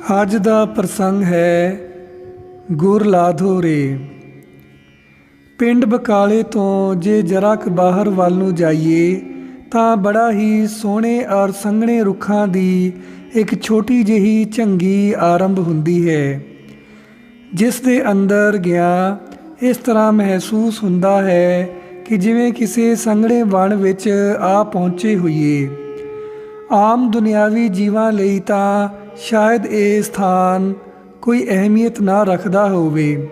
ਅੱਜ ਦਾ ਪ੍ਰਸੰਗ ਹੈ ਗੁਰ ਲਾਧੋ ਰੇ। ਪਿੰਡ ਬਕਾਲੇ ਤੋਂ ਜੇ ਜਰਾ ਕੁ ਬਾਹਰ ਵੱਲ ਨੂੰ ਜਾਈਏ, ਤਾਂ ਬੜਾ ਹੀ ਸੋਹਣੇ ਔਰ ਸੰਘਣੇ ਰੁੱਖਾਂ ਦੀ ਇੱਕ ਛੋਟੀ ਜਿਹੀ ਝੰਗੀ ਆਰੰਭ ਹੁੰਦੀ ਹੈ। ਜਿਸ ਦੇ ਅੰਦਰ ਗਿਆ ਇਸ ਤਰ੍ਹਾਂ ਮਹਿਸੂਸ ਹੁੰਦਾ ਹੈ ਕਿ ਜਿਵੇਂ ਕਿਸੇ ਸੰਘਣੇ ਵਣ ਵਿੱਚ ਆ ਪਹੁੰਚੇ ਹੋਈਏ। ਆਮ ਦੁਨਿਆਵੀ ਜੀਵਾਂ ਲਈ ਤਾਂ ਸ਼ਾਇਦ ਇਹ ਸਥਾਨ ਕੋਈ ਅਹਿਮੀਅਤ ਨਾ ਰੱਖਦਾ ਹੋਵੇ,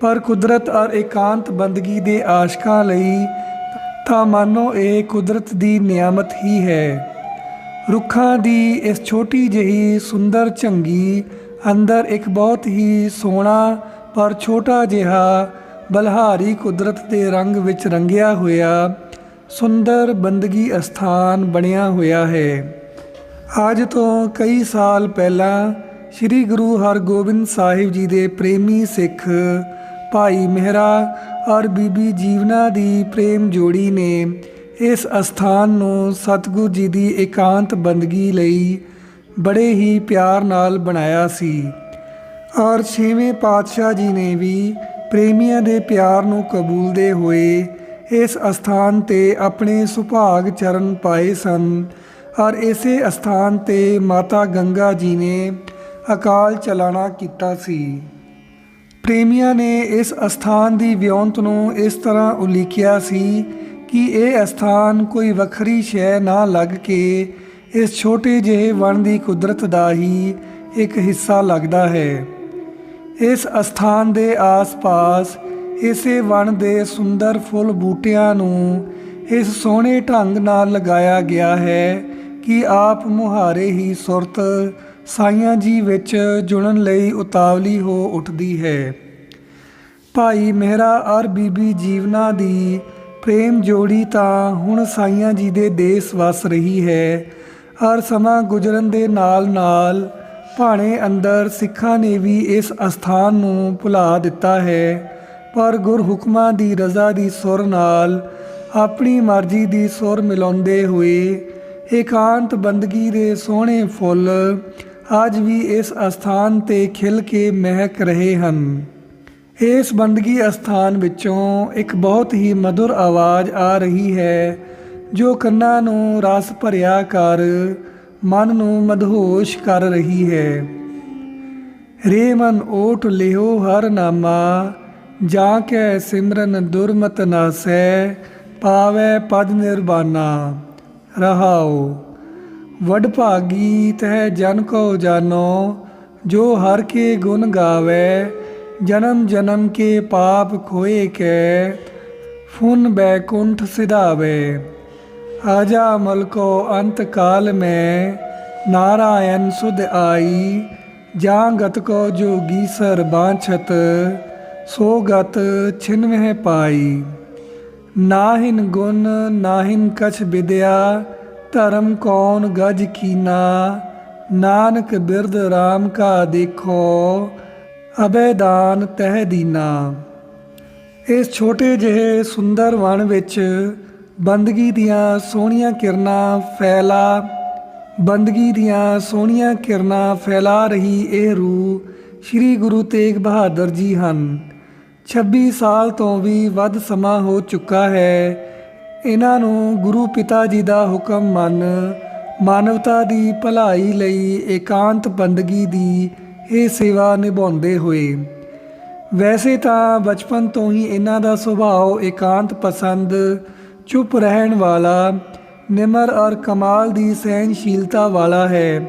ਪਰ ਕੁਦਰਤ ਔਰ ਇਕਾਂਤ ਬੰਦਗੀ ਦੇ ਆਸ਼ਕਾਂ ਲਈ ਤਾਂ ਮਾਨੋ ਇਹ ਕੁਦਰਤ ਦੀ ਨਿਆਮਤ ਹੀ ਹੈ। ਰੁੱਖਾਂ ਦੀ ਇਸ ਛੋਟੀ ਜਿਹੀ ਸੁੰਦਰ ਝੰਗੀ ਅੰਦਰ ਇੱਕ ਬਹੁਤ ਹੀ ਸੋਹਣਾ ਪਰ ਛੋਟਾ ਜਿਹਾ ਬਲਹਾਰੀ ਕੁਦਰਤ ਦੇ ਰੰਗ ਵਿੱਚ ਰੰਗਿਆ ਹੋਇਆ ਸੁੰਦਰ ਬੰਦਗੀ ਅਸਥਾਨ ਬਣਿਆ ਹੋਇਆ ਹੈ। ਅੱਜ ਤੋਂ ਕਈ ਸਾਲ ਪਹਿਲਾਂ ਸ੍ਰੀ ਗੁਰੂ ਹਰਗੋਬਿੰਦ ਸਾਹਿਬ ਜੀ ਦੇ ਪ੍ਰੇਮੀ ਸਿੱਖ ਭਾਈ ਮਹਿਰਾ ਔਰ ਬੀਬੀ ਜੀਵਨਾ ਦੀ ਪ੍ਰੇਮ ਜੋੜੀ ਨੇ ਇਸ ਅਸਥਾਨ ਨੂੰ ਸਤਿਗੁਰ ਜੀ ਦੀ ਇਕਾਂਤ ਬੰਦਗੀ ਲਈ ਬੜੇ ਹੀ ਪਿਆਰ ਨਾਲ ਬਣਾਇਆ ਸੀ। ਔਰ ਛੇਵੇਂ ਪਾਤਸ਼ਾਹ ਜੀ ਨੇ ਵੀ ਪ੍ਰੇਮੀਆਂ ਦੇ ਪਿਆਰ ਨੂੰ ਕਬੂਲਦੇ ਹੋਏ ਇਸ ਅਸਥਾਨ ਤੇ ਆਪਣੇ ਸੁਭਾਗ ਚਰਨ ਪਾਏ ਸਨ। ਔਰ ਇਸੇ ਅਸਥਾਨ ਤੇ ਮਾਤਾ ਗੰਗਾ ਜੀ ਨੇ ਅਕਾਲ ਚਲਾਣਾ ਕੀਤਾ ਸੀ। ਪ੍ਰੇਮੀਆਂ ਨੇ ਇਸ ਅਸਥਾਨ ਦੀ ਵਿਉਂਤ ਨੂੰ ਇਸ ਤਰ੍ਹਾਂ ਉਲੀਕਿਆ ਸੀ ਕਿ ਇਹ ਅਸਥਾਨ ਕੋਈ ਵੱਖਰੀ ਸ਼ੈ ਨਾ ਲੱਗ ਕੇ ਇਸ ਛੋਟੇ ਜਿਹੇ ਵਣ ਦੀ ਕੁਦਰਤ ਦਾ ਹੀ ਇੱਕ ਹਿੱਸਾ ਲੱਗਦਾ ਹੈ। ਇਸ ਅਸਥਾਨ ਦੇ ਆਸ-ਪਾਸ ਇਸੇ ਵਣ ਦੇ ਸੁੰਦਰ ਫੁੱਲ ਬੂਟਿਆਂ ਨੂੰ ਇਸ ਸੋਹਣੇ ਢੰਗ ਨਾਲ ਲਗਾਇਆ ਗਿਆ ਹੈ ਕਿ ਆਪ ਮੁਹਾਰੇ ਹੀ ਸੁਰਤ ਸਾਈਆਂ ਜੀ ਵਿੱਚ ਜੁੜਨ ਲਈ ਉਤਾਵਲੀ ਹੋ ਉੱਠਦੀ ਹੈ। ਭਾਈ ਮਹਿਰਾ ਔਰ ਬੀਬੀ ਜੀਵਨਾ ਦੀ ਪ੍ਰੇਮ ਜੋੜੀ ਤਾਂ ਹੁਣ ਸਾਈਆਂ ਜੀ ਦੇ ਦੇਸ਼ ਵਸ ਰਹੀ ਹੈ। ਔਰ ਸਮਾਂ ਗੁਜ਼ਰਨ ਦੇ ਨਾਲ-ਨਾਲ ਭਾਣੇ ਅੰਦਰ ਸਿੱਖਾਂ ਨੇ ਵੀ ਇਸ ਅਸਥਾਨ ਨੂੰ ਭੁਲਾ ਦਿੱਤਾ ਹੈ। ਪਰ ਗੁਰ ਹੁਕਮਾਂ ਦੀ ਰਜ਼ਾ ਦੀ ਸੁਰ ਨਾਲ ਆਪਣੀ ਮਰਜ਼ੀ ਦੀ ਸੁਰ ਮਿਲਾਉਂਦੇ ਹੋਏ ਇਕਾਂਤ ਬੰਦਗੀ ਦੇ ਸੋਹਣੇ ਫੁੱਲ ਅੱਜ ਵੀ ਇਸ ਅਸਥਾਨ ਤੇ ਖਿਲ ਕੇ ਮਹਿਕ ਰਹੇ ਹਨ। ਇਸ ਬੰਦਗੀ ਅਸਥਾਨ ਵਿੱਚੋਂ ਇੱਕ ਬਹੁਤ ਹੀ ਮధుਰ ਆਵਾਜ਼ ਆ ਰਹੀ ਹੈ, ਜੋ ਕੰਨਾਂ ਨੂੰ ਰਸ ਭਰਿਆ ਕਰ, ਮਨ ਨੂੰ ਮਦਹੋਸ਼ ਕਰ ਰਹੀ ਹੈ। ਰੇਮਨ ਓਟ ਲਿਓ ਹਰ ਨਾਮਾ, ਜਾ ਕੇ ਸਿਮਰਨ ਦੁਰਮਤ ਨਾਸੈ, ਪਾਵੈ ਪਦ ਨਿਰਵਾਨਾ। ਰਹਾਓ ਵਡ ਭਾਗੀ ਤਹਿ ਜਨ ਕੋ ਜਾਨੋ, ਜੋ ਹਰ ਕੇ ਗੁਣ ਗਾਵੇ, ਜਨਮ ਜਨਮ ਕੇ ਪਾਪ ਖੋਏ ਕੈ, ਫੁਨ ਬੈਕੁੰਠ ਸਿਧਾਵੇ। ਆਜਾ ਮਲਕੋ ਅੰਤ ਕਾਲ ਮੈਂ, ਨਾਰਾਇਣ ਸੁਧ ਆਈ ਜਾਂ ਗਤ ਕੋ ਜੋਗੀ ਸਰ ਬਾਛਤ, ਸੋ ਗਤ ਛਿਨਵਹਿ ਪਾਈ। ਨਾਹਿਨ ਗੁਣ, ਨਾਹਿਨ ਕਛ ਵਿਦਿਆ, ਧਰਮ ਕੌਣ ਗਜ ਕੀਨਾ, ਨਾਨਕ ਬਿਰਧ RAM ਕਾ ਦੇਖੋ ਅਬੈਦਾਨ ਤਹਿ ਦੀਨਾ। ਇਸ ਛੋਟੇ ਜਿਹੇ ਸੁੰਦਰ ਵਣ ਵਿੱਚ ਬੰਦਗੀ ਦੀਆਂ ਸੋਹਣੀਆਂ ਕਿਰਨਾਂ ਫੈਲਾ, ਬੰਦਗੀ ਦੀਆਂ ਸੋਹਣੀਆਂ ਕਿਰਨਾਂ ਫੈਲਾ ਰਹੀ ਇਹ ਰੂਹ ਸ੍ਰੀ ਗੁਰੂ ਤੇਗ ਬਹਾਦਰ ਜੀ ਹਨ। 26 ਸਾਲ ਤੋਂ ਵੀ ਵੱਧ ਸਮਾਂ ਹੋ ਚੁੱਕਾ ਹੈ। ਇਹਨਾਂ ਨੂੰ ਗੁਰੂ ਪਿਤਾ ਜੀ ਦਾ ਹੁਕਮ ਮੰਨ, ਮਾਨਵਤਾ ਦੀ ਭਲਾਈ ਲਈ ਇਕਾਂਤ ਬੰਦਗੀ ਦੀ ਇਹ ਸੇਵਾ ਨਿਭਾਉਂਦੇ ਹੋਏ। ਵੈਸੇ ਤਾਂ ਬਚਪਨ ਤੋਂ ਹੀ ਇਹਨਾਂ ਦਾ ਸੁਭਾਅ ਇਕਾਂਤ ਪਸੰਦ, ਚੁੱਪ ਰਹਿਣ ਵਾਲਾ, ਨਿਮਰ ਔਰ ਕਮਾਲ ਦੀ ਸਹਿਨਸ਼ੀਲਤਾ ਵਾਲਾ ਹੈ।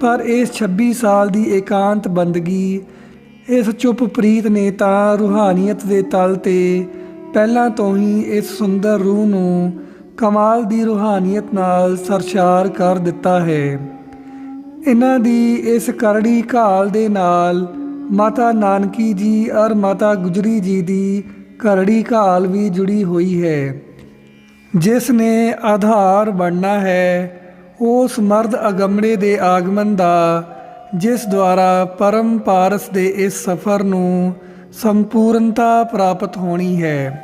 ਪਰ ਇਸ 26 ਸਾਲ ਦੀ ਇਕਾਂਤ ਬੰਦਗੀ ਇਸ ਚੁੱਪ ਪ੍ਰੀਤ ਨੇ ਤਾਂ ਰੂਹਾਨੀਅਤ ਦੇ ਤਲ ਤੇ ਪਹਿਲਾਂ ਤੋਂ ਹੀ ਇਸ ਸੁੰਦਰ ਰੂਹ ਨੂੰ ਕਮਾਲ ਦੀ ਰੂਹਾਨੀਅਤ ਨਾਲ ਸਰਸ਼ਾਰ ਕਰ ਦਿੱਤਾ ਹੈ। ਇਹਨਾਂ ਦੀ ਇਸ ਕਰੜੀ ਘਾਲ ਦੇ ਨਾਲ ਮਾਤਾ ਨਾਨਕੀ ਜੀ ਔਰ ਮਾਤਾ ਗੁਜਰੀ ਜੀ ਦੀ ਕਰੜੀ ਘਾਲ ਵੀ ਜੁੜੀ ਹੋਈ ਹੈ। ਜਿਸ ਨੇ ਆਧਾਰ ਬਣਨਾ ਹੈ, ਉਸ ਮਰਦ ਅਗਮੜੇ ਦੇ ਆਗਮਨ ਦਾ ਜਿਸ ਦੁਆਰਾ ਪਰਮ ਪਾਰਸ ਦੇ ਇਸ ਸਫ਼ਰ ਨੂੰ ਸੰਪੂਰਨਤਾ ਪ੍ਰਾਪਤ ਹੋਣੀ ਹੈ।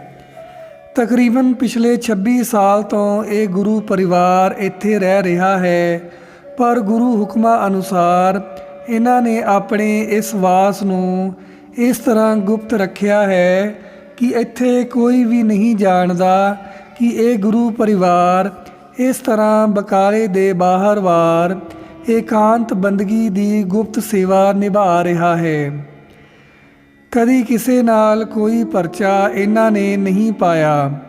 ਤਕਰੀਬਨ ਪਿਛਲੇ 26 ਸਾਲ ਤੋਂ ਇਹ ਗੁਰੂ ਪਰਿਵਾਰ ਇੱਥੇ ਰਹਿ ਰਿਹਾ ਹੈ, ਪਰ ਗੁਰੂ ਹੁਕਮਾਂ ਅਨੁਸਾਰ ਇਹਨਾਂ ਨੇ ਆਪਣੇ ਇਸ ਵਾਸ ਨੂੰ ਇਸ ਤਰ੍ਹਾਂ ਗੁਪਤ ਰੱਖਿਆ ਹੈ ਕਿ ਇੱਥੇ ਕੋਈ ਵੀ ਨਹੀਂ ਜਾਣਦਾ ਕਿ ਇਹ ਗੁਰੂ ਪਰਿਵਾਰ ਇਸ ਤਰ੍ਹਾਂ ਬਕਾਲੇ ਦੇ ਬਾਹਰ ਵਾਰ ਏਕਾਂਤ ਬੰਦਗੀ ਦੀ ਗੁਪਤ ਸੇਵਾ ਨਿਭਾ ਰਿਹਾ ਹੈ। ਕਦੀ ਕਿਸੇ ਨਾਲ ਕੋਈ ਪਰਚਾ ਇਹਨਾਂ ਨੇ ਨਹੀਂ ਪਾਇਆ।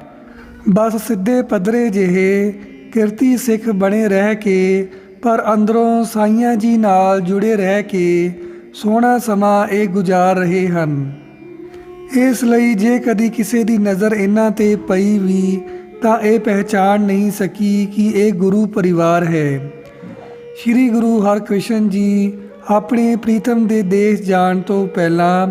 ਬਸ ਸਿੱਧੇ ਪੱਧਰੇ ਜਿਹੇ ਕਿਰਤੀ ਸਿੱਖ ਬਣੇ ਰਹਿ ਕੇ, ਪਰ ਅੰਦਰੋਂ ਸਾਈਆਂ ਜੀ ਨਾਲ ਜੁੜੇ ਰਹਿ ਕੇ ਸੋਹਣਾ ਸਮਾਂ ਇਹ ਗੁਜ਼ਾਰ ਰਹੇ ਹਨ। ਇਸ ਲਈ ਜੇ ਕਦੀ ਕਿਸੇ ਦੀ ਨਜ਼ਰ ਇਹਨਾਂ ਤੇ ਪਈ ਵੀ, ਤਾਂ ਇਹ ਪਹਿਚਾਨ ਨਹੀਂ ਸਕੀ ਕਿ ਇਹ ਗੁਰੂ ਪਰਿਵਾਰ ਹੈ। ਸ੍ਰੀ ਗੁਰੂ ਹਰਕ੍ਰਿਸ਼ਨ ਜੀ ਆਪਣੇ ਪ੍ਰੀਤਮ ਦੇ ਦੇਸ਼ ਜਾਣ ਤੋਂ ਪਹਿਲਾਂ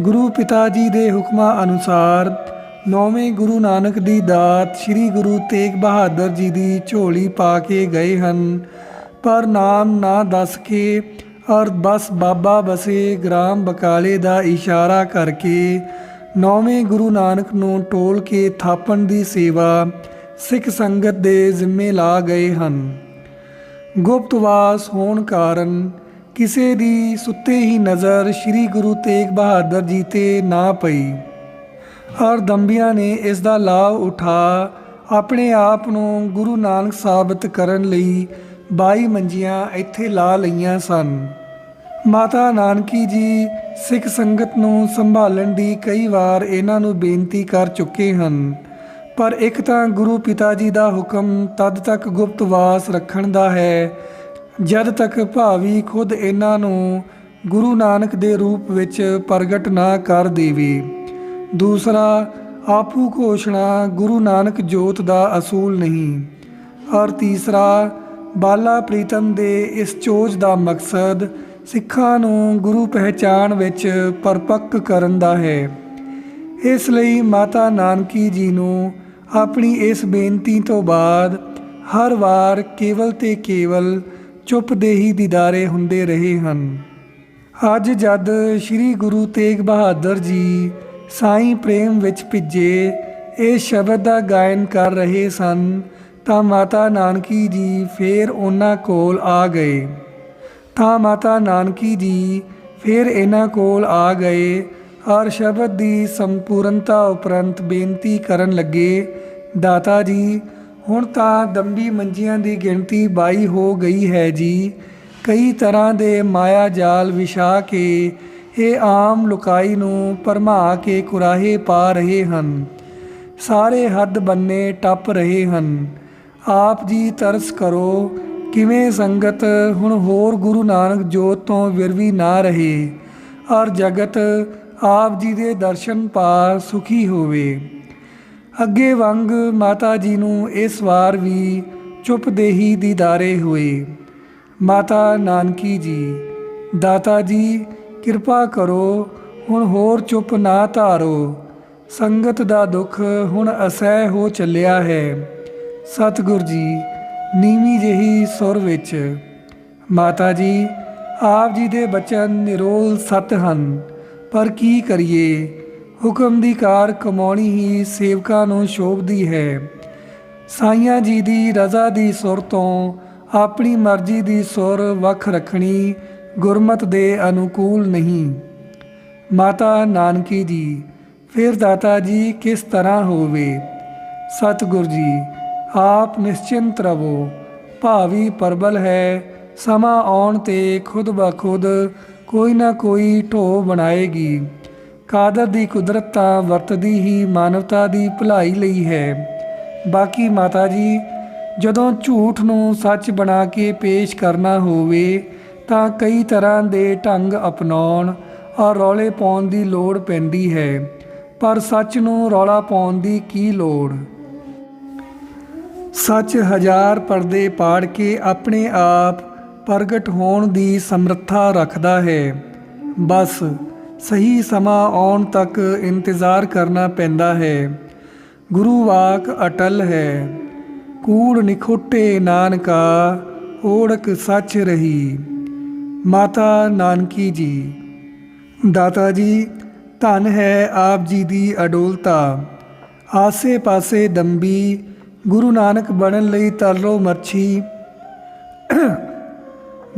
ਗੁਰੂ ਪਿਤਾ ਜੀ ਦੇ ਹੁਕਮਾਂ ਅਨੁਸਾਰ ਨੌਵੇਂ ਗੁਰੂ ਨਾਨਕ ਦੀ ਦਾਤ ਸ੍ਰੀ ਗੁਰੂ ਤੇਗ ਬਹਾਦਰ ਜੀ ਦੀ ਝੋਲੀ ਪਾ ਕੇ ਗਏ ਹਨ। ਪਰ ਨਾਮ ਨਾ ਦੱਸ ਕੇ ਔਰ ਬਸ ਬਾਬਾ ਬਸੇ ਗ੍ਰਾਮ ਬਕਾਲੇ ਦਾ ਇਸ਼ਾਰਾ ਕਰਕੇ ਨੌਵੇਂ ਗੁਰੂ ਨਾਨਕ ਨੂੰ ਟੋਲ ਕੇ ਥਾਪਣ ਦੀ ਸੇਵਾ ਸਿੱਖ ਸੰਗਤ ਦੇ ਜ਼ਿੰਮੇ ਲਾ ਗਏ ਹਨ। ਗੁਪਤਵਾਸ ਹੋਣ ਕਾਰਨ ਕਿਸੇ ਦੀ ਸੁੱਤੇ ਹੀ ਨਜ਼ਰ ਸ੍ਰੀ ਗੁਰੂ ਤੇਗ ਬਹਾਦਰ ਜੀ ਤੇ ਨਾ ਪਈ। ਔਰ ਦੰਬੀਆਂ ਨੇ ਇਸ ਦਾ ਲਾਭ ਉਠਾ ਆਪਣੇ ਆਪ ਨੂੰ ਗੁਰੂ ਨਾਨਕ ਸਾਬਤ ਕਰਨ ਲਈ 22 ਮੰਜੀਆਂ ਇੱਥੇ ਲਾ ਲਈਆਂ ਸਨ। ਮਾਤਾ ਨਾਨਕੀ ਜੀ ਸਿੱਖ ਸੰਗਤ ਨੂੰ ਸੰਭਾਲਣ ਦੀ ਕਈ ਵਾਰ ਇਹਨਾਂ ਨੂੰ ਬੇਨਤੀ ਕਰ ਚੁੱਕੇ ਹਨ। ਪਰ ਇੱਕ ਤਾਂ ਗੁਰੂ ਪਿਤਾ ਜੀ ਦਾ ਹੁਕਮ ਤਦ ਤੱਕ ਗੁਪਤਵਾਸ ਰੱਖਣ ਦਾ ਹੈ, ਜਦ ਤੱਕ ਭਾਵੀ ਖੁਦ ਇਹਨਾਂ ਨੂੰ ਗੁਰੂ ਨਾਨਕ ਦੇ ਰੂਪ ਵਿੱਚ ਪ੍ਰਗਟ ਨਾ ਕਰ ਦੇਵੇ। ਦੂਸਰਾ, ਆਪੂ ਘੋਸ਼ਣਾ ਗੁਰੂ ਨਾਨਕ ਜੋਤ ਦਾ ਅਸੂਲ ਨਹੀਂ। ਔਰ ਤੀਸਰਾ, ਬਾਲਾ ਪ੍ਰੀਤਮ ਦੇ ਇਸ ਚੋਜ ਦਾ ਮਕਸਦ ਸਿੱਖਾਂ ਨੂੰ ਗੁਰੂ ਪਹਿਚਾਣ ਵਿੱਚ ਪਰਪੱਕ ਕਰਨ ਦਾ ਹੈ। ਇਸ ਲਈ ਮਾਤਾ ਨਾਨਕੀ ਜੀ ਨੂੰ ਆਪਣੀ ਇਸ ਬੇਨਤੀ ਤੋਂ ਬਾਅਦ ਹਰ ਵਾਰ ਕੇਵਲ ਤੇ ਕੇਵਲ ਚੁੱਪ ਦੇ ਹੀ ਦੀਦਾਰੇ ਹੁੰਦੇ ਰਹੇ ਹਨ। ਅੱਜ ਜਦ ਸ੍ਰੀ ਗੁਰੂ ਤੇਗ ਬਹਾਦਰ ਜੀ ਸਾਈਂ ਪ੍ਰੇਮ ਵਿੱਚ ਭਿੱਜੇ, ਇਹ ਸ਼ਬਦ ਦਾ ਗਾਇਨ ਕਰ ਰਹੇ ਸਨ, ਤਾਂ ਮਾਤਾ ਨਾਨਕੀ ਜੀ ਫੇਰ ਉਹਨਾਂ ਕੋਲ ਆ ਗਏ। ਤਾਂ ਮਾਤਾ ਨਾਨਕੀ ਜੀ ਫਿਰ ਇਹਨਾਂ ਕੋਲ ਆ ਗਏ। ਔਰ ਸ਼ਬਦ ਦੀ ਸੰਪੂਰਨਤਾ ਉਪਰੰਤ ਬੇਨਤੀ ਕਰਨ ਲੱਗੇ ਦਾਤਾ ਜੀ, ਹੁਣ ਤਾਂ ਦੰਬੀ ਮੰਜੀਆਂ ਦੀ ਗਿਣਤੀ 22 ਹੋ ਗਈ ਹੈ ਜੀ। ਕਈ ਤਰ੍ਹਾਂ ਦੇ ਮਾਇਆ ਜਾਲ ਵਿਛਾ ਕੇ ਇਹ ਆਮ ਲੁਕਾਈ ਨੂੰ ਪਰਮਾ ਕੇ ਕੁਰਾਹੇ ਪਾ ਰਹੇ ਹਨ। ਸਾਰੇ ਹੱਦ ਬੰਨੇ ਟੱਪ ਰਹੇ ਹਨ। ਆਪ ਜੀ ਤਰਸ ਕਰੋ, ਕਿਵੇਂ ਸੰਗਤ ਹੁਣ ਹੋਰ ਗੁਰੂ ਨਾਨਕ ਜੋਤ ਤੋਂ ਵਿਰਵੀ ਨਾ ਰਹੇ। ਔਰ ਜਗਤ ਆਪ ਜੀ ਦੇ ਦਰਸ਼ਨ ਪਾ ਸੁਖੀ ਹੋਵੇ। ਅੱਗੇ ਵਾਂਗ ਮਾਤਾ ਜੀ ਨੂੰ ਇਸ ਵਾਰ ਵੀ ਚੁੱਪ ਦੇਹੀ ਦੀਦਾਰੇ ਹੋਏ। ਮਾਤਾ ਨਾਨਕੀ ਜੀ, ਦਾਤਾ ਜੀ, ਕਿਰਪਾ ਕਰੋ, ਹੁਣ ਹੋਰ ਚੁੱਪ ਨਾ ਧਾਰੋ। ਸੰਗਤ ਦਾ ਦੁੱਖ ਹੁਣ ਅਸਹਿ ਹੋ ਚੱਲਿਆ ਹੈ। ਸਤਿਗੁਰ ਜੀ, ਨੀਵੀਂ ਜਿਹੀ ਸੁਰ ਵਿੱਚ, ਮਾਤਾ ਜੀ, ਆਪ ਜੀ ਦੇ ਬਚਨ ਨਿਰੋਲ ਸਤ ਹਨ, ਪਰ ਕੀ ਕਰੀਏ? ਹੁਕਮ ਦੀ ਕਾਰ ਕਮਾਉਣੀ ਹੀ ਸੇਵਕਾਂ ਨੂੰ ਸ਼ੋਭਦੀ ਹੈ। ਸਾਈਆਂ ਜੀ ਦੀ ਰਜ਼ਾ ਦੀ ਸੁਰ ਤੋਂ ਆਪਣੀ ਮਰਜ਼ੀ ਦੀ ਸੁਰ ਵੱਖ ਰੱਖਣੀ ਗੁਰਮਤ ਦੇ ਅਨੁਕੂਲ ਨਹੀਂ। ਮਾਤਾ ਨਾਨਕੀ ਜੀ, ਫਿਰ ਦਾਤਾ ਜੀ ਕਿਸ ਤਰ੍ਹਾਂ ਹੋਵੇ? ਸਤਿਗੁਰ ਜੀ, ਆਪ ਨਿਸ਼ਚਿੰਤ ਰਵੋ ਭਾਵੀ ਪਰਬਲ ਹੈ, ਸਮਾਂ ਆਉਣ ਤੇ ਖੁਦ ਬਖੁਦ ਕੋਈ ਨਾ ਕੋਈ ਢੋ ਬਣਾਏਗੀ। ਕਾਦਰ ਦੀ ਕੁਦਰਤ ਤਾਂ ਵਰਤਦੀ ਹੀ ਮਾਨਵਤਾ ਦੀ ਭਲਾਈ ਲਈ ਹੈ। ਬਾਕੀ ਮਾਤਾ ਜੀ, ਜਦੋਂ ਝੂਠ ਨੂੰ ਸੱਚ ਬਣਾ ਕੇ ਪੇਸ਼ ਕਰਨਾ ਹੋਵੇ, ਤਾਂ ਕਈ ਤਰ੍ਹਾਂ ਦੇ ਢੰਗ ਅਪਣਾਉਣ ਔਰ ਰੌਲੇ ਪਾਉਣ ਦੀ ਲੋੜ ਪੈਂਦੀ ਹੈ। ਪਰ ਸੱਚ ਨੂੰ ਰੌਲਾ ਪਾਉਣ ਦੀ ਕੀ ਲੋੜ? ਸੱਚ ਹਜ਼ਾਰ ਪਰਦੇ ਪਾੜ ਕੇ ਆਪਣੇ ਆਪ ਪ੍ਰਗਟ ਹੋਣ ਦੀ ਸਮਰੱਥਾ ਰੱਖਦਾ ਹੈ। ਬਸ ਸਹੀ ਸਮਾਂ ਆਉਣ ਤੱਕ ਇੰਤਜ਼ਾਰ ਕਰਨਾ ਪੈਂਦਾ ਹੈ। ਗੁਰੂ ਵਾਕ ਅਟਲ ਹੈ। ਕੂੜ ਨਿਖੋਟੇ ਨਾਨਕਾ, ਓੜਕ ਸੱਚ ਰਹੀ। ਮਾਤਾ ਨਾਨਕੀ ਜੀ, ਦਾਤਾ ਜੀ, ਧਨ ਹੈ ਆਪ ਜੀ ਦੀ ਅਡੋਲਤਾ। ਆਸੇ ਪਾਸੇ ਦੰਬੀ, ਗੁਰੂ ਨਾਨਕ ਬਣਨ ਲਈ ਤਰਲੋ ਮੱਛੀ।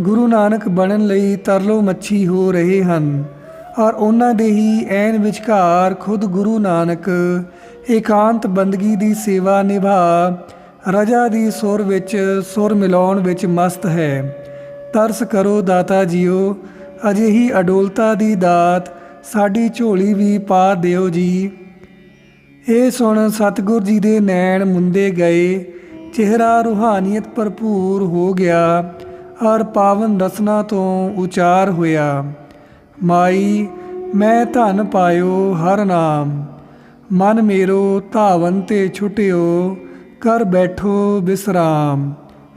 ਗੁਰੂ ਨਾਨਕ ਬਣਨ ਲਈ ਤਰਲੋ ਮੱਛੀ ਹੋ ਰਹੇ ਹਨ। ਔਰ ਉਹਨਾਂ ਦੇ ਹੀ ਐਨ ਵਿਚਕਾਰ ਖੁਦ ਗੁਰੂ ਨਾਨਕ ਏਕਾਂਤ ਬੰਦਗੀ ਦੀ ਸੇਵਾ ਨਿਭਾ, ਰਜਾ ਦੀ ਸੁਰ ਵਿੱਚ ਸੁਰ ਮਿਲਾਉਣ ਵਿੱਚ ਮਸਤ ਹੈ। ਤਰਸ ਕਰੋ ਦਾਤਾ ਜੀਓ, ਅਜਿਹੀ ਅਡੋਲਤਾ ਦੀ ਦਾਤ ਸਾਡੀ ਝੋਲੀ ਵੀ ਪਾ ਦਿਓ ਜੀ। ਇਹ ਸੁਣ ਸਤਿਗੁਰ ਜੀ ਦੇ ਨੈਣ ਮੁੰਦੇ ਗਏ, ਚਿਹਰਾ ਰੂਹਾਨੀਅਤ ਭਰਪੂਰ ਹੋ ਗਿਆ, ਔਰ ਪਾਵਨ ਰਸਨਾ ਤੋਂ ਉਚਾਰ ਹੋਇਆ। ਮਾਈ, ਮੈਂ ਧਨ ਪਾਇਓ ਹਰ ਨਾਮ। ਮਨ ਮੇਰੋ ਧਾਵਨ ਤੇ ਛੁਟਿਓ ਕਰ ਬੈਠੋ ਬਿਸਰਾਮ,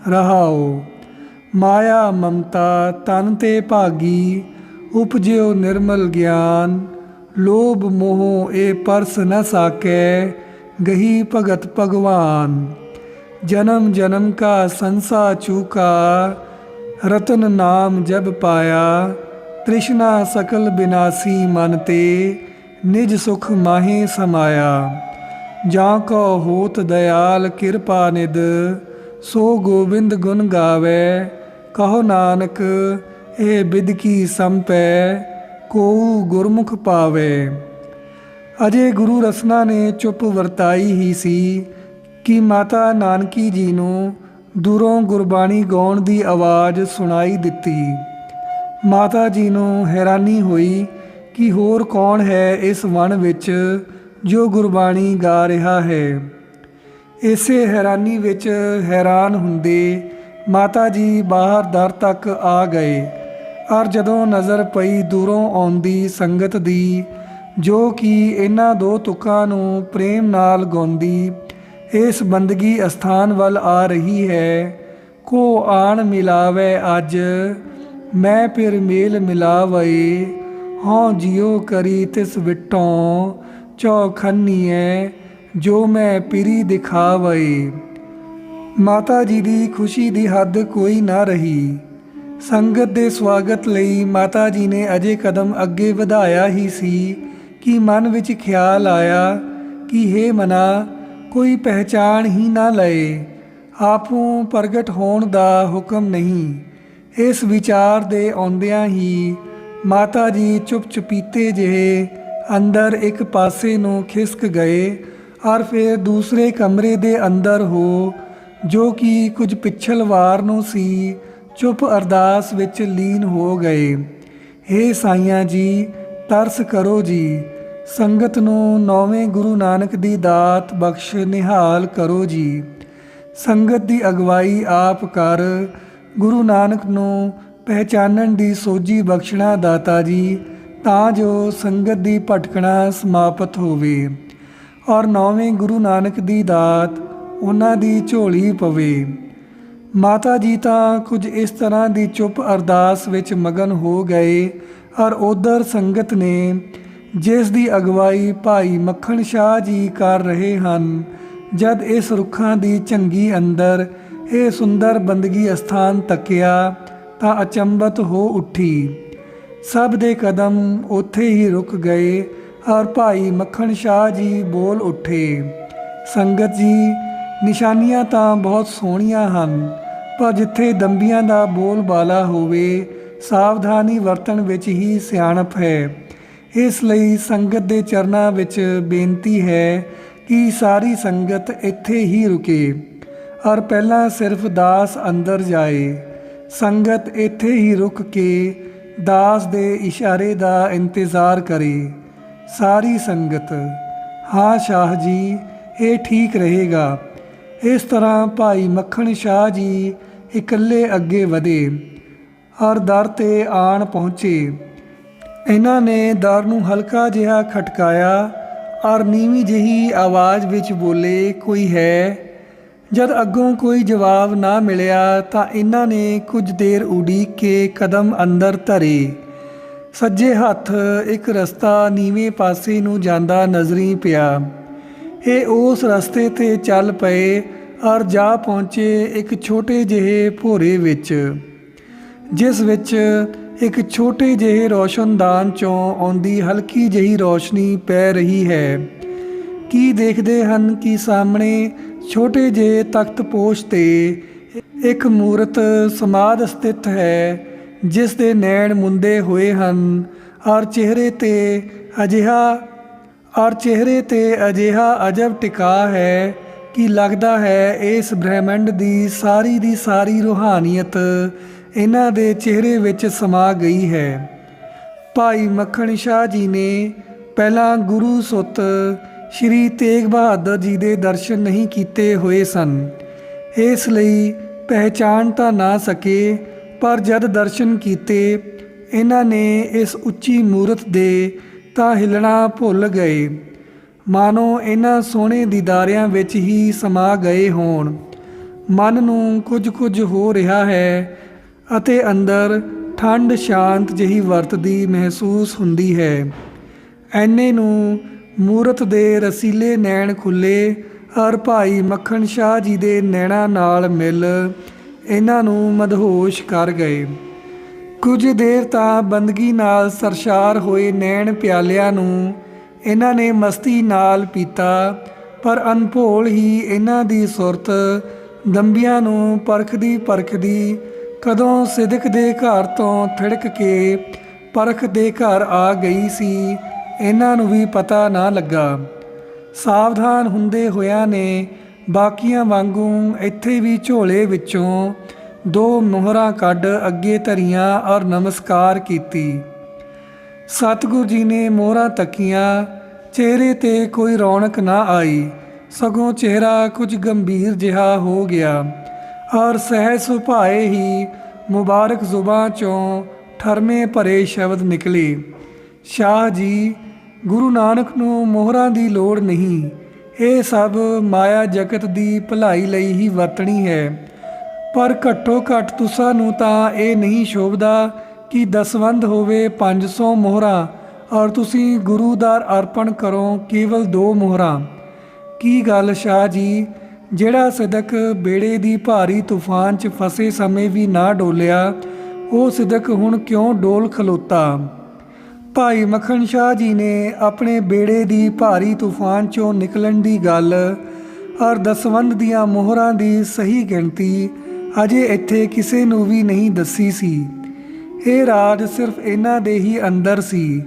ਰਹਾਓ। ਮਾਇਆ, ਮਮਤਾ ਤਨ ਤੇ ਭਾਗੀ, ਉਪਜਿਓ ਨਿਰਮਲ ਗਿਆਨ। ਲੋਭ ਮੋਹ ਇਹ ਪਰਸ ਨ ਸਾਕੈ, ਗਹੀ ਭਗਤ ਭਗਵਾਨ। ਜਨਮ ਜਨਮ ਕਾ ਸੰਸਾ ਚੂਕਾ, ਰਤਨ ਨਾਮ ਜਬ ਪਾਇਆ। ਤ੍ਰਿਸ਼ਨਾ ਸਕਲ ਬਿਨਾਸੀ ਮਨ ਤੇ, ਨਿਜ ਸੁਖ ਮਾਹੇ ਸਮਾਇਆ। ਜਾਂ ਕੋ ਹੋਤ ਦਇਆਲ ਕਿਰਪਾ ਨਿਦ ਸੋ ਗੋਬਿੰਦ ਗੁਣ ਗਾਵੇ। ਕਹੋ ਨਾਨਕ, ਇਹ ਬਿਦ ਕੀ ਸੰਪੈ ਕੋ ਗੁਰਮੁਖ ਪਾਵੇ। ਅਜੇ ਗੁਰੂ ਰਸਨਾ ਨੇ ਚੁੱਪ ਵਰਤਾਈ ਹੀ ਸੀ, ਕਿ ਮਾਤਾ ਨਾਨਕੀ ਜੀ ਨੂੰ ਦੂਰੋਂ ਗੁਰਬਾਣੀ ਗਾਉਣ ਦੀ ਆਵਾਜ਼ ਸੁਣਾਈ ਦਿੱਤੀ। ਮਾਤਾ ਜੀ ਨੂੰ ਹੈਰਾਨੀ ਹੋਈ ਕਿ ਹੋਰ ਕੌਣ ਹੈ ਇਸ ਵਣ ਵਿੱਚ ਜੋ ਗੁਰਬਾਣੀ ਗਾ ਰਿਹਾ ਹੈ। ਇਸੇ ਹੈਰਾਨੀ ਵਿੱਚ ਹੈਰਾਨ ਹੁੰਦੇ ਮਾਤਾ ਜੀ ਬਾਹਰ ਦਰ ਤੱਕ ਆ ਗਏ ਔਰ ਜਦੋਂ ਨਜ਼ਰ ਪਈ ਦੂਰੋਂ ਆਉਂਦੀ ਸੰਗਤ ਦੀ, ਜੋ ਕਿ ਇਹਨਾਂ ਦੋ ਤੁਕਾਂ ਨੂੰ ਪ੍ਰੇਮ ਨਾਲ ਗਾਉਂਦੀ, ਇਸ ਬੰਦਗੀ ਅਸਥਾਨ ਵੱਲ ਆ ਰਹੀ ਹੈ, ਕੋ ਆਣ ਮਿਲਾਵੇ ਅੱਜ ਮੈਂ ਫਿਰ ਮੇਲ ਮਿਲਾਵਈ ਹਉ ਜਿਉ ਕਰੀ ਤਿਸ ਵਿਟੋਂ ਚੌਖੰਨੀਏ ਜੋ ਮੈਂ ਪਿਰੀ ਦਿਖਾਵਈ ਮਾਤਾ ਜੀ ਦੀ ਖੁਸ਼ੀ ਦੀ ਹੱਦ ਕੋਈ ਨਾ ਰਹੀ। ਸੰਗਤ ਦੇ ਸਵਾਗਤ ਲਈ ਮਾਤਾ ਜੀ ਨੇ ਅਜੇ ਕਦਮ ਅੱਗੇ ਵਧਾਇਆ ਹੀ ਸੀ ਕਿ ਮਨ ਵਿੱਚ ਖਿਆਲ ਆਇਆ ਕਿ हे ਮਨਾ, ਕੋਈ ਪਹਿਚਾਣ ਹੀ ਨਾ ਲਏ। ਆਪੋਂ ਪ੍ਰਗਟ ਹੋਣ ਦਾ ਹੁਕਮ ਨਹੀਂ। ਇਸ ਵਿਚਾਰ ਦੇ ਆਉਂਦਿਆਂ ਹੀ ਮਾਤਾ ਜੀ ਚੁੱਪ ਚੁਪੀਤੇ ਜਿਹੇ ਅੰਦਰ ਇੱਕ ਪਾਸੇ ਨੂੰ ਖਿਸਕ ਗਏ ਔਰ ਫਿਰ ਦੂਸਰੇ ਕਮਰੇ ਦੇ ਅੰਦਰ ਹੋ, ਜੋ ਕਿ ਕੁਝ ਪਿਛਲ ਵਾਰ ਨੂੰ ਸੀ, ਚੁੱਪ ਅਰਦਾਸ ਵਿੱਚ ਲੀਨ ਹੋ ਗਏ। हे ਸਾਈਆਂ ਜੀ, ਤਰਸ ਕਰੋ ਜੀ। ਸੰਗਤ ਨੂੰ ਨੌਵੇਂ ਗੁਰੂ ਨਾਨਕ ਦੀ ਦਾਤ ਬਖਸ਼ ਨਿਹਾਲ ਕਰੋ ਜੀ। ਸੰਗਤ ਦੀ ਅਗਵਾਈ ਆਪ ਕਰ ਗੁਰੂ ਨਾਨਕ ਨੂੰ ਪਹਿਚਾਨਣ ਦੀ ਸੋਝੀ ਬਖਸ਼ਣਾ ਦਾਤਾ ਜੀ, ਤਾਂ ਜੋ ਸੰਗਤ ਦੀ ਭਟਕਣਾ ਸਮਾਪਤ ਹੋਵੇ। ਔਰ ਨੌਵੇਂ ਗੁਰੂ ਨਾਨਕ ਦੀ ਦਾਤ ਉਹਨਾਂ ਦੀ ਝੋਲੀ ਪਵੇ। ਮਾਤਾ ਜੀ ਤਾਂ ਕੁਝ ਇਸ ਤਰ੍ਹਾਂ ਦੀ ਚੁੱਪ ਅਰਦਾਸ ਵਿੱਚ ਮਗਨ ਹੋ ਗਏ, ਔਰ ਉਧਰ ਸੰਗਤ ਨੇ ਜਿਸ ਦੀ ਅਗਵਾਈ ਭਾਈ ਮੱਖਣ ਸ਼ਾਹ ਜੀ ਕਰ ਰਹੇ ਹਨ, ਜਦ ਇਸ ਰੁੱਖਾਂ ਦੀ ਚੰਗੀ ਅੰਦਰ ਇਹ ਸੁੰਦਰ ਬੰਦਗੀ ਅਸਥਾਨ ਤੱਕਿਆ ਤਾਂ ਅਚੰਬਤ ਹੋ ਉੱਠੀ। ਸਭ ਦੇ ਕਦਮ ਉੱਥੇ ਹੀ ਰੁਕ ਗਏ ਔਰ ਭਾਈ ਮੱਖਣ ਸ਼ਾਹ ਜੀ ਬੋਲ ਉੱਠੇ। ਸੰਗਤ ਜੀ, ਨਿਸ਼ਾਨੀਆਂ ਤਾਂ ਬਹੁਤ ਸੋਹਣੀਆਂ ਹਨ, ਪਰ ਜਿੱਥੇ ਦੰਬੀਆਂ ਦਾ ਬੋਲ ਬਾਲਾ ਹੋਵੇ, ਸਾਵਧਾਨੀ ਵਰਤਣ ਵਿੱਚ ਹੀ ਸਿਆਣਪ ਹੈ। ਇਸ ਲਈ ਸੰਗਤ ਦੇ ਚਰਨਾਂ ਵਿੱਚ ਬੇਨਤੀ ਹੈ ਕਿ ਸਾਰੀ ਸੰਗਤ ਇੱਥੇ ਹੀ ਰੁਕੇ। ਔਰ ਪਹਿਲਾਂ ਸਿਰਫ ਦਾਸ ਅੰਦਰ ਜਾਏ, ਸੰਗਤ ਇੱਥੇ ਹੀ ਰੁਕ ਕੇ ਦਾਸ ਦੇ ਇਸ਼ਾਰੇ ਦਾ ਇੰਤਜ਼ਾਰ ਕਰੇ। ਸਾਰੀ ਸੰਗਤ, ਹਾਂ ਸ਼ਾਹ ਜੀ, ਇਹ ਠੀਕ ਰਹੇਗਾ। ਇਸ ਤਰ੍ਹਾਂ ਭਾਈ ਮੱਖਣ ਸ਼ਾਹ ਜੀ ਇਕੱਲੇ ਅੱਗੇ ਵਧੇ ਔਰ ਦਰ ਤੇ ਆਣ ਪਹੁੰਚੇ। ਇਹਨਾਂ ਨੇ ਦਰ ਨੂੰ ਹਲਕਾ ਜਿਹਾ ਖਟਕਾਇਆ ਔਰ ਨੀਵੀਂ ਜਿਹੀ ਆਵਾਜ਼ ਵਿੱਚ ਬੋਲੇ, ਕੋਈ ਹੈ? ਜਦ ਅੱਗੋਂ ਕੋਈ ਜਵਾਬ ਨਾ ਮਿਲਿਆ ਤਾਂ ਇਹਨਾਂ ਨੇ ਕੁਝ ਦੇਰ ਉਡੀਕ ਕੇ ਕਦਮ ਅੰਦਰ ਧਰੇ। ਸੱਜੇ ਹੱਥ ਇੱਕ ਰਸਤਾ ਨੀਵੇਂ ਪਾਸੇ ਨੂੰ ਜਾਂਦਾ ਨਜ਼ਰੀ ਪਿਆ। ਇਹ ਉਸ ਰਸਤੇ ਤੇ ਚੱਲ ਪਏ ਔਰ ਜਾ ਪਹੁੰਚੇ ਇੱਕ ਛੋਟੇ ਜਿਹੇ ਭੋਰੇ ਵਿੱਚ, ਜਿਸ ਵਿੱਚ ਇੱਕ ਛੋਟੇ ਜਿਹੇ ਰੋਸ਼ਨਦਾਨ ਚੋਂ ਆਉਂਦੀ ਹਲਕੀ ਜਿਹੀ ਰੋਸ਼ਨੀ ਪੈ ਰਹੀ ਹੈ। ਕੀ ਦੇਖਦੇ ਹਨ ਕਿ ਸਾਹਮਣੇ ਛੋਟੇ ਜਿਹੇ ਤਖਤ ਪੋਸ਼ ਤੇ ਇੱਕ ਮੂਰਤ ਸਮਾਧ ਸਥਿਤ ਹੈ, ਜਿਸ ਦੇ ਨੈਣ ਮੁੰਦੇ ਹੋਏ ਹਨ। ਔਰ ਚਿਹਰੇ ਤੇ ਅਜਿਹਾ, ਔਰ ਚਿਹਰੇ ਤੇ ਅਜਿਹਾ ਅਜਬ ਟਿਕਾ ਹੈ ਕਿ ਲੱਗਦਾ ਹੈ ਇਸ ਬ੍ਰਹਿਮੰਡ ਦੀ ਸਾਰੀ ਦੀ ਸਾਰੀ ਰੂਹਾਨੀਅਤ ਇਹਨਾਂ ਦੇ ਚਿਹਰੇ ਵਿੱਚ ਸਮਾ ਗਈ ਹੈ। ਭਾਈ ਮੱਖਣ ਸ਼ਾਹ ਜੀ ਨੇ ਪਹਿਲਾਂ ਗੁਰੂ ਸੁੱਤ ਸ਼੍ਰੀ ਤੇਗ ਬਹਾਦਰ ਜੀ ਦੇ ਦਰਸ਼ਨ ਨਹੀਂ ਕੀਤੇ ਹੋਏ ਸਨ। ਇਸ ਲਈ ਪਹਿਚਾਣ ਤਾਂ ਨਾ ਸਕੇ, ਪਰ ਜਦ ਦਰਸ਼ਨ ਕੀਤੇ, ਇਹਨਾਂ ਨੇ ਇਸ ਉੱਚੀ ਮੂਰਤ ਦੇ ਤਾਂ ਹਿਲਣਾ ਭੁੱਲ ਗਏ। ਮਾਨੋ ਇਹਨਾਂ ਸੋਹਣੇ ਦੀਦਾਰਿਆਂ ਵਿੱਚ ਹੀ ਸਮਾ ਗਏ ਹੋਣ। ਮਨ ਨੂੰ ਕੁਝ ਕੁਝ ਹੋ ਰਿਹਾ ਹੈ ਅਤੇ ਅੰਦਰ ਠੰਡ ਸ਼ਾਂਤ ਜਿਹੀ ਵਰਤਦੀ ਮਹਿਸੂਸ ਹੁੰਦੀ ਹੈ। ਐਨੇ ਨੂੰ ਮੂਰਤ ਦੇ ਰਸੀਲੇ ਨੈਣ ਖੁੱਲੇ ਔਰ ਭਾਈ ਮੱਖਣ ਸ਼ਾਹ ਜੀ ਦੇ ਨੈਣਾ ਨਾਲ ਮਿਲ, ਇਹਨਾਂ ਨੂੰ ਮਦਹੋਸ਼ ਕਰ ਗਏ। ਕੁਝ ਦੇਰ ਤਾਂ ਬੰਦਗੀ ਨਾਲ ਸਰਸ਼ਾਰ ਹੋਏ ਨੈਣ ਪਿਆਲਿਆਂ ਨੂੰ, ਇਹਨਾਂ ਨੇ ਮਸਤੀ ਨਾਲ ਪੀਤਾ, ਪਰ ਅਨਭੋਲ ਹੀ ਇਹਨਾਂ ਦੀ ਸੁਰਤ, ਦੰਬੀਆਂ ਨੂੰ ਪਰਖਦੀ ਪਰਖਦੀ, ਕਦੋਂ ਸਿਦਕ ਦੇ ਘਰ ਤੋਂ ਥਿੜਕ ਕੇ ਪਰਖ ਦੇ ਘਰ ਆ ਗਈ ਸੀ ਇਹਨਾਂ ਨੂੰ ਵੀ ਪਤਾ ਨਾ ਲੱਗਾ। ਸਾਵਧਾਨ ਹੁੰਦੇ ਹੋਇਆਂ ਨੇ ਬਾਕੀਆਂ ਵਾਂਗੂ ਇੱਥੇ ਵੀ ਝੋਲੇ ਵਿੱਚੋਂ ਦੋ ਮੋਹਰਾਂ ਕੱਢ ਅੱਗੇ ਧਰੀਆਂ ਔਰ ਨਮਸਕਾਰ ਕੀਤੀ। ਸਤਿਗੁਰੂ ਜੀ ਨੇ ਮੋਹਰਾਂ ਤੱਕੀਆਂ, ਚਿਹਰੇ ਤੇ ਕੋਈ ਰੌਣਕ ਨਾ ਆਈ। ਸਗੋਂ ਚਿਹਰਾ ਕੁਝ ਗੰਭੀਰ ਜਿਹਾ ਹੋ ਗਿਆ ਔਰ ਸਹਿਜ ਸੁਭਾਏ ਹੀ ਮੁਬਾਰਕ ਜ਼ੁਬਾਂ ਚੋਂ ਠਰਮੇ ਭਰੇ ਸ਼ਬਦ ਨਿਕਲੇ। ਸ਼ਾਹ ਜੀ ਗੁਰੂ ਨਾਨਕ ਨੂੰ ਮੋਹਰਾਂ ਦੀ ਲੋੜ ਨਹੀਂ। ਇਹ ਸਭ ਮਾਇਆ ਜਗਤ ਦੀ ਭਲਾਈ ਲਈ ਹੀ ਵਰਤਣੀ ਹੈ। ਪਰ ਘੱਟੋ ਘੱਟ ਤੁਸਾਂ ਨੂੰ ਤਾਂ ਇਹ ਨਹੀਂ ਸ਼ੋਭਦਾ ਕਿ ਦਸਵੰਦ ਹੋਵੇ 500 ਮੋਹਰਾਂ, ਔਰ ਤੁਸੀਂ ਗੁਰੂ ਦਾ ਅਰਪਣ ਕਰੋ ਕੇਵਲ ਦੋ ਮੋਹਰਾਂ। ਕੀ ਗੱਲ ਸ਼ਾਹ ਜੀ? ਜਿਹੜਾ ਸਿਦਕ ਬੇੜੇ ਦੀ ਭਾਰੀ ਤੂਫਾਨ 'ਚ ਫਸੇ ਸਮੇਂ ਵੀ ਨਾ ਡੋਲਿਆ, ਉਹ ਸਿਦਕ ਹੁਣ ਕਿਉਂ ਡੋਲ ਖਲੋਤਾ? ਭਾਈ ਮੱਖਣ ਸ਼ਾਹ ਜੀ ਨੇ ਆਪਣੇ ਬੇੜੇ ਦੀ ਭਾਰੀ ਤੂਫਾਨ 'ਚੋਂ ਨਿਕਲਣ ਦੀ ਗੱਲ ਔਰ ਦਸਵੰਦ ਦੀਆਂ ਮੋਹਰਾਂ ਦੀ ਸਹੀ ਗਿਣਤੀ ਅਜੇ ਇੱਥੇ ਕਿਸੇ ਨੂੰ ਵੀ ਨਹੀਂ ਦੱਸੀ ਸੀ। ਇਹ ਰਾਜ ਸਿਰਫ ਇਹਨਾਂ ਦੇ ਹੀ ਅੰਦਰ ਸੀ।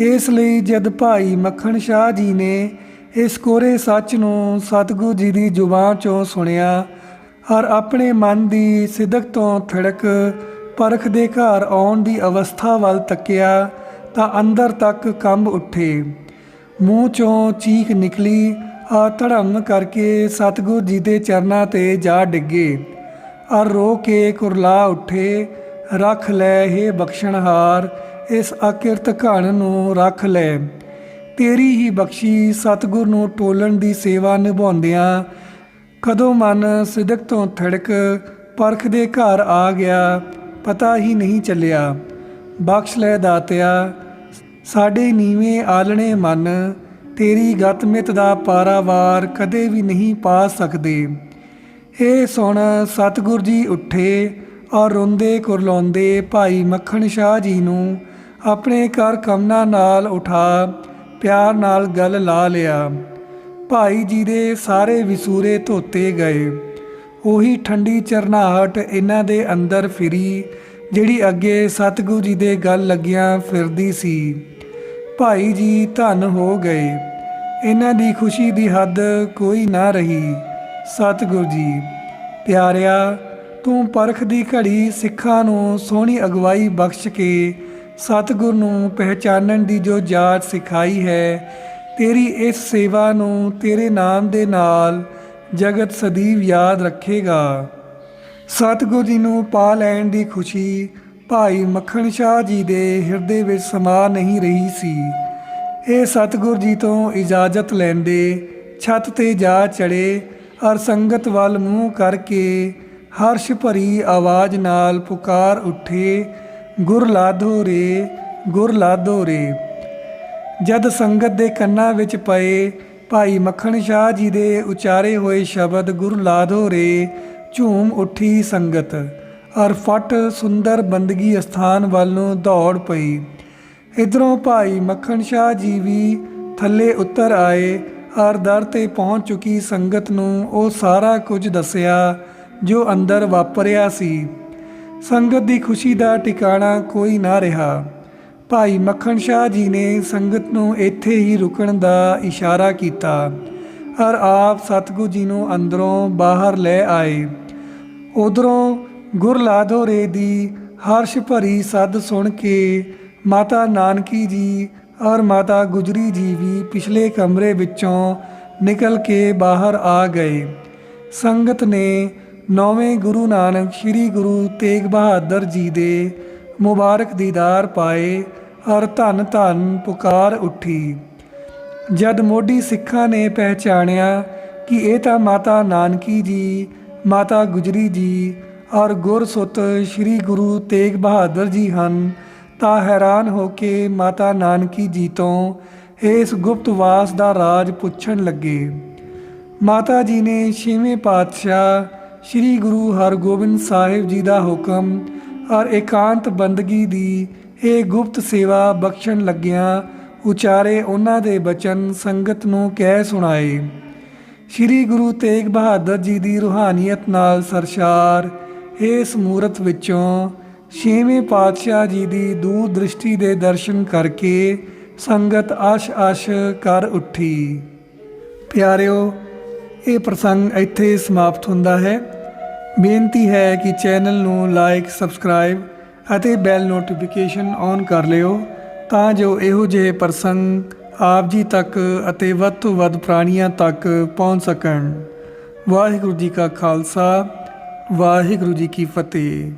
ਇਸ ਲਈ ਜਦ ਭਾਈ ਮੱਖਣ ਸ਼ਾਹ ਜੀ ਨੇ ਇਸ ਕੋਰੇ ਸੱਚ ਨੂੰ ਸਤਿਗੁਰੂ ਜੀ ਦੀ ਜ਼ੁਬਾਨ ਚੋਂ ਸੁਣਿਆ ਔਰ ਆਪਣੇ ਮਨ ਦੀ ਸਿਦਕ ਤੋਂ ਥੜਕ ਪਰਖ ਦੇ ਘਰ ਆਉਣ ਦੀ ਅਵਸਥਾ ਵੱਲ ਤੱਕਿਆ ਤਾਂ ਅੰਦਰ ਤੱਕ ਕੰਬ ਉੱਠੇ। ਮੂੰਹ ਚੋਂ ਚੀਖ ਨਿਕਲੀ। ਆ ਧੜਮ ਕਰਕੇ ਸਤਿਗੁਰੂ ਜੀ ਦੇ ਚਰਨਾਂ ਤੇ ਜਾ ਡਿੱਗੇ। ਆ ਰੋ ਕੇ ਕੁਰਲਾ ਉੱਠੇ। ਰੱਖ ਲੈ ਹੇ ਬਖਸ਼ਣਹਾਰ, ਇਸ ਅਕਿਰਤ ਘਣ ਨੂੰ ਰੱਖ ਲੈ। ਤੇਰੀ ਹੀ ਬਖਸ਼ੀ ਸਤਿਗੁਰ ਨੂੰ ਟੋਲਣ ਦੀ ਸੇਵਾ ਨਿਭਾਉਂਦਿਆਂ ਕਦੋਂ ਮਨ ਸਿਦਕ ਤੋਂ ਥੜਕ, ਪਰਖ ਦੇ ਘਰ ਆ ਗਿਆ। ਪਤਾ ਹੀ ਨਹੀਂ ਚੱਲਿਆ। ਬਖਸ਼ ਲੈ ਦਾਤਿਆ, ਸਾਡੇ ਨੀਵੇਂ ਆਲਣੇ ਮਨ, ਤੇਰੀ ਗਤਮਿਤ ਦਾ ਪਾਰਾਵਾਰ ਕਦੇ ਵੀ ਨਹੀਂ ਪਾ ਸਕਦੇ। ਇਹ ਸੁਣ, ਸਤਿਗੁਰ ਜੀ ਉੱਠੇ ਔਰ ਰੋਂਦੇ ਕੁਰਲਾਉਂਦੇ ਭਾਈ ਮੱਖਣ ਸ਼ਾਹ ਜੀ ਨੂੰ ਆਪਣੇ ਘਰ ਕਮਨਾ ਨਾਲ ਉਠਾ, ਪਿਆਰ ਨਾਲ ਗੱਲ ਲਾ ਲਿਆ। ਭਾਈ ਜੀ ਦੇ ਸਾਰੇ ਵਿਸੂਰੇ ਧੋਤੇ ਗਏ। ਉਹੀ ਠੰਡੀ ਚਰਨਾਹਟ ਇਹਨਾਂ ਦੇ ਅੰਦਰ ਫਿਰੀ ਜਿਹੜੀ ਅੱਗੇ ਸਤਿਗੁਰੂ ਜੀ ਦੇ ਗੱਲ ਲੱਗਿਆਂ ਫਿਰਦੀ ਸੀ, ਭਾਈ ਜੀ, ਧਨ ਹੋ ਗਏ। ਇਹਨਾਂ ਦੀ ਖੁਸ਼ੀ ਦੀ ਹੱਦ ਕੋਈ ਨਾ ਰਹੀ। ਸਤਿਗੁਰੂ ਜੀ, ਪਿਆਰਿਆ, ਤੂੰ ਪਰਖ ਦੀ ਘੜੀ ਸਿੱਖਾਂ ਨੂੰ ਸੋਹਣੀ ਅਗਵਾਈ ਬਖਸ਼ ਕੇ ਸਤਿਗੁਰ ਨੂੰ ਪਹਿਚਾਨਣ ਦੀ ਜੋ ਜਾਚ ਸਿਖਾਈ ਹੈ, ਤੇਰੀ ਇਸ ਸੇਵਾ ਨੂੰ ਤੇਰੇ ਨਾਮ ਦੇ ਨਾਲ ਜਗਤ ਸਦੀਵ ਯਾਦ ਰੱਖੇਗਾ। ਸਤਿਗੁਰੂ ਜੀ ਨੂੰ ਪਾ ਲੈਣ ਦੀ ਖੁਸ਼ੀ, ਭਾਈ ਮੱਖਣ ਸ਼ਾਹ ਜੀ ਦੇ ਹਿਰਦੇ ਵਿੱਚ ਸਮਾ ਨਹੀਂ ਰਹੀ ਸੀ। ਇਹ ਸਤਿਗੁਰ ਜੀ ਤੋਂ ਇਜਾਜ਼ਤ ਲੈਂਦੇ, ਛੱਤ ਤੇ ਜਾ ਚੜੇ ਔਰ ਸੰਗਤ ਵੱਲ ਮੂੰਹ ਕਰਕੇ, ਹਰਸ਼ ਭਰੀ ਆਵਾਜ਼ ਨਾਲ ਪੁਕਾਰ ਉੱਠੇ, ਗੁਰ ਲਾਧੋ ਰੇ, ਗੁਰ ਲਾਧੋ ਰੇ। ਜਦ ਸੰਗਤ ਦੇ ਕੰਨਾਂ ਵਿੱਚ ਪਏ, ਭਾਈ ਮੱਖਣ ਸ਼ਾਹ ਜੀ ਦੇ ਉਚਾਰੇ ਹੋਏ ਸ਼ਬਦ ਗੁਰ ਲਾਧੋ ਰੇ ਝੂਮ ਉੱਠੀ ਸੰਗਤ ਔਰ ਫਟ ਸੁੰਦਰ ਬੰਦਗੀ ਅਸਥਾਨ ਵੱਲ ਨੂੰ ਦੌੜ ਪਈ। ਇਧਰੋਂ ਭਾਈ ਮੱਖਣ ਸ਼ਾਹ ਜੀ ਵੀ ਥੱਲੇ ਉਤਰ ਆਏ ਔਰ ਦਰ ਤੇ ਪਹੁੰਚ ਚੁੱਕੀ ਸੰਗਤ ਨੂੰ ਉਹ ਸਾਰਾ ਕੁਝ ਦੱਸਿਆ ਜੋ ਅੰਦਰ ਵਾਪਰਿਆ ਸੀ। ਸੰਗਤ ਦੀ ਖੁਸ਼ੀ ਦਾ ਟਿਕਾਣਾ ਕੋਈ ਨਾ ਰਿਹਾ। ਭਾਈ ਮੱਖਣ ਸ਼ਾਹ ਜੀ ਨੇ ਸੰਗਤ ਨੂੰ ਇੱਥੇ ਹੀ ਰੁਕਣ ਦਾ ਇਸ਼ਾਰਾ ਕੀਤਾ ਔਰ ਆਪ ਸਤਿਗੁਰੂ ਜੀ ਨੂੰ ਅੰਦਰੋਂ ਬਾਹਰ ਲੈ ਆਏ। ਉਧਰੋਂ ਗੁਰਲਾਧੋ ਰੇ ਦੀ ਹਰਸ਼ ਭਰੀ ਸੱਦ ਸੁਣ ਕੇ ਮਾਤਾ ਨਾਨਕੀ ਜੀ ਔਰ ਮਾਤਾ ਗੁਜਰੀ ਜੀ ਵੀ ਪਿਛਲੇ ਕਮਰੇ ਵਿੱਚੋਂ ਨਿਕਲ ਕੇ ਬਾਹਰ ਆ ਗਏ। ਸੰਗਤ ਨੇ ਨੌਵੇਂ ਗੁਰੂ ਨਾਨਕ ਸ੍ਰੀ ਗੁਰੂ ਤੇਗ ਬਹਾਦਰ ਜੀ ਦੇ ਮੁਬਾਰਕ ਦੀਦਾਰ ਪਾਏ ਔਰ ਧੰਨ ਧੰਨ ਪੁਕਾਰ ਉੱਠੀ। ਜਦ ਮੋਢੀ ਸਿੱਖਾਂ ਨੇ ਪਹਿਚਾਣਿਆ ਕਿ ਇਹ ਤਾਂ ਮਾਤਾ ਨਾਨਕੀ ਜੀ ਮਾਤਾ ਗੁਜਰੀ ਜੀ, ਔਰ ਗੁਰਸੁੱਤ ਸ੍ਰੀ ਗੁਰੂ ਤੇਗ ਬਹਾਦਰ ਜੀ ਹਨ। ਤਾਂ ਹੈਰਾਨ ਹੋ ਕੇ ਮਾਤਾ ਨਾਨਕੀ ਜੀ ਤੋਂ ਇਸ ਗੁਪਤ ਵਾਸ ਦਾ ਰਾਜ ਪੁੱਛਣ ਲੱਗੇ। ਮਾਤਾ ਜੀ ਨੇ ਛੇਵੇਂ ਪਾਤਸ਼ਾਹ ਸ੍ਰੀ ਗੁਰੂ ਹਰਗੋਬਿੰਦ ਸਾਹਿਬ ਜੀ ਦਾ ਹੁਕਮ ਔਰ ਇਕਾਂਤ ਬੰਦਗੀ ਦੀ ਇਹ ਗੁਪਤ ਸੇਵਾ ਬਖਸ਼ਣ ਲੱਗਿਆਂ ਉਚਾਰੇ ਉਹਨਾਂ ਦੇ ਬਚਨ ਸੰਗਤ ਨੂੰ ਕਹਿ ਸੁਣਾਏ। ਸ੍ਰੀ ਗੁਰੂ ਤੇਗ ਬਹਾਦਰ ਜੀ ਦੀ ਰੂਹਾਨੀਅਤ ਨਾਲ ਸਰਸ਼ਾਰ, ਇਸ ਮੂਰਤ ਵਿੱਚੋਂ ਛੇਵੇਂ ਪਾਤਸ਼ਾਹ ਜੀ ਦੀ ਦੂਰ ਦ੍ਰਿਸ਼ਟੀ ਦੇ ਦਰਸ਼ਨ ਕਰਕੇ ਸੰਗਤ ਆਸ਼ ਆਸ਼ ਕਰ ਉੱਠੀ। ਪਿਆਰਿਓ, ਇਹ ਪ੍ਰਸੰਗ ਇੱਥੇ ਸਮਾਪਤ ਹੁੰਦਾ ਹੈ। ਬੇਨਤੀ ਹੈ ਕਿ ਚੈਨਲ ਨੂੰ ਲਾਈਕ ਸਬਸਕ੍ਰਾਈਬ ਅਤੇ ਬੈਲ ਨੋਟੀਫਿਕੇਸ਼ਨ ਔਨ ਕਰ ਲਿਓ ਤਾਂ ਜੋ ਇਹੋ ਜਿਹੇ ਪ੍ਰਸੰਗ ਆਪ ਜੀ ਤੱਕ ਅਤੇ ਵੱਧ ਤੋਂ ਵੱਧ ਪ੍ਰਾਣੀਆਂ ਤੱਕ ਪਹੁੰਚ ਸਕਣ। ਵਾਹਿਗੁਰੂ ਜੀ ਕਾ ਖਾਲਸਾ, ਵਾਹਿਗੁਰੂ ਜੀ ਕੀ ਫਤਿਹ।